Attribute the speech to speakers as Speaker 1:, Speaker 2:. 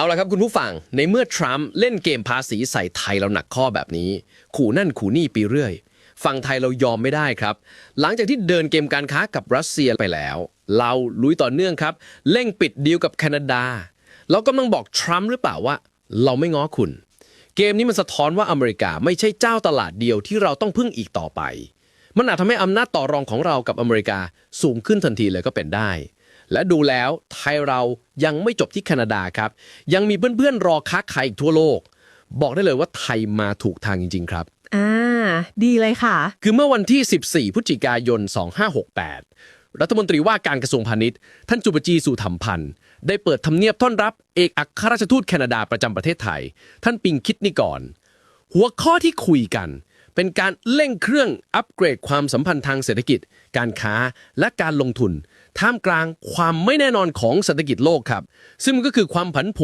Speaker 1: เอาละครับคุณผู้ฟัง ในเมื่อทรัมป์เล่นเกมภาษีใส่ไทยเราหนักข้อแบบนี้ ขู่นั่นขู่นี่ไปเรื่อย ฝั่งไทยเรายอมไม่ได้ครับ หลังจากที่เดินเกมการค้ากับรัสเซียไปแล้ว เราลุยต่อเนื่องครับ เร่งปิดดีลกับแคนาดา เรากำลังบอกทรัมป์หรือเปล่าว่า เราไม่ง้อคุณ เกมนี้มันสะท้อนว่าอเมริกาไม่ใช่เจ้าตลาดเดียวที่เราต้องพึ่งอีกต่อไป มันอาจทำให้อำนาจต่อรองของเรากับอเมริกาสูงขึ้นทันทีเลยก็เป็นได้ และดูแล้วไทยเรายังไม่จบที่แคนาดาครับ ยังมีเพื่อนๆ รอค้าขายอีกทั่วโลก บอกได้เลยว่าไทยมาถูกทางจริง ๆ ครับ
Speaker 2: อ่าดีเลยค่ะ
Speaker 1: คือเมื่อวันที่ 14 พฤศจิกายน 2568 รัฐมนตรีว่าการกระทรวงพาณิชย์ ท่านจุปจีสุธรรมพันธ์ ได้เปิดทำเนียบต้อนรับเอกอัครราชทูตแคนาดาประจำประเทศไทย ท่านปิงคิดนิกร หัวข้อที่คุยกัน เป็นการเร่งเครื่องอัปเกรดความสัมพันธ์ทางเศรษฐกิจ การค้าและการลงทุน ท่ามกลางความไม่แน่นอนของเศรษฐกิจโลกครับ ซึ่งมันก็คือความผันผวน